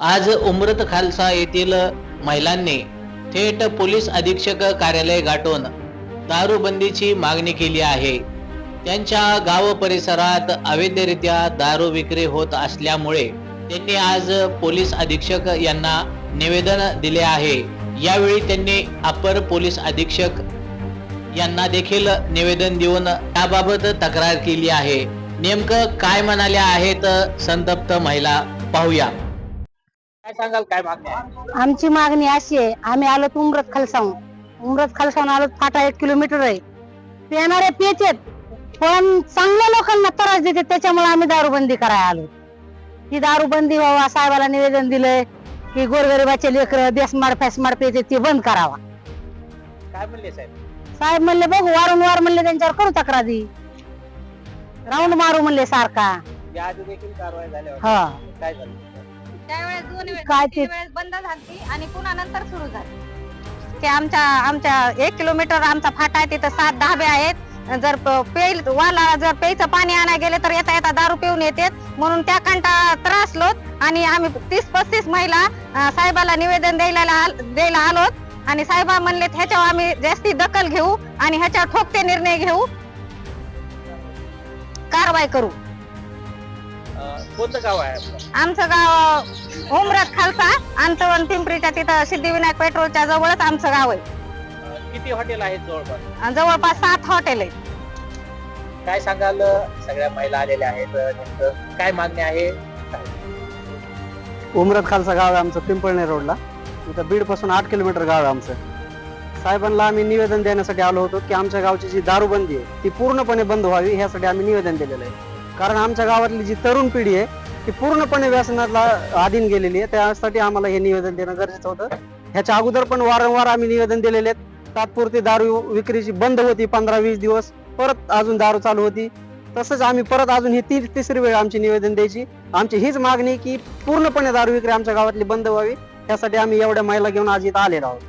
आज उमरत खालसा येथील महिलांनी थेट पोलीस अधीक्षक कार्यालय गाठून दारूबंदीची मागणी केली आहे. त्यांच्या गाव परिसरात अवैधरित्या दारू विक्री होत असल्यामुळे त्यांनी आज पोलीस अधीक्षक यांना निवेदन दिले आहे. यावेळी त्यांनी अपर पोलीस अधीक्षक यांना देखील निवेदन देऊन त्याबाबत तक्रार केली आहे. नेमकं काय म्हणाल्या आहेत संतप्त महिला? पाहूया. सांगाल काय मागणी आहे? आमची मागणी अशी आहे आम्ही आलो उमरत खालसाहून. उमरत खालसाहून आलो फाटा एक किलोमीटर आहे. पिणारे पेचेत पण चांगल्या लोकांना त्रास देते त्याच्यामुळे आम्ही दारूबंदी करायला आलो. ही दारूबंदी व्हावा साहेबाला निवेदन दिलंय की गोरगरिबाचे लेकर देसमाड फॅसमाड पेचे ते बंद करावा. काय म्हणले साहेब? साहेब म्हणले बघू वारंवार म्हणले त्यांच्यावर करू तक्रारी राऊंड मारू म्हणले सारखा. या आधी देखील कारवाई. हा. काय झालं? त्यावेळेस दोन वेळेस काय तीन ते- वेळेस बंद झाली आणि पुन्हा नंतर सुरू झाली. की आमच्या आमच्या एक किलोमीटर आमचा फाटा आहे तिथं सात धाबे आहेत. जर प- पेल वाला जर प्यायचं पाणी आणायला गेले तर येता येता दारू पिऊन येतात म्हणून त्या कंटा त्रासलोत आणि आम्ही तीस पस्तीस महिला अं, साहेबाला निवेदन द्यायला आल- द्यायला आलोत आणि साहेबा म्हणले ह्याच्यावर आम्ही जास्ती दखल घेऊ आणि ह्याच्यावर ठोकते निर्णय घेऊ. कारवाई करू. कोणतं गाव आहे आपलं? आमचं गाव उमरत खालसा. अंतवन पिंपरीच्या तिथं सिद्धिविनायक पेट्रोलच्या जवळच आमचं गाव आहे. अं, किती हॉटेल आहेत जवळपास? आणि जवळपास सात हॉटेल आहेत. काय सांगाल सगळ्या महिला आलेल्या आहेत नेमकं काय मागणी आहे? उमरत खालसा गाव आहे आमचं पिंपळणे रोडला. इथं बीडपासून आठ किलोमीटर गाव आहे आमचं. साहेबांना आम्ही निवेदन देण्यासाठी आलो होतो की आमच्या गावची जी दारूबंदी आहे ती पूर्णपणे बंद व्हावी ह्यासाठी आम्ही निवेदन दिलेलं आहे. कारण आमच्या गावातली जी तरुण पिढी आहे ती पूर्णपणे व्यसनाला अधीन गेलेली आहे. त्यासाठी आम्हाला हे निवेदन देणं गरजेचं होतं. ह्याच्या अगोदर पण वारंवार आम्ही निवेदन दिलेले आहेत. तात्पुरती दारू विक्रीची बंद होती पंधरा वीस दिवस. परत अजून दारू चालू होती. तसंच आम्ही परत अजून ही ती तिसरी वेळ आमची निवेदन द्यायची. आमची हीच मागणी की पूर्णपणे दारू विक्री आमच्या गावातली बंद व्हावी. त्यासाठी आम्ही एवढ्या महिला घेऊन आज इथं आलेलो आहोत.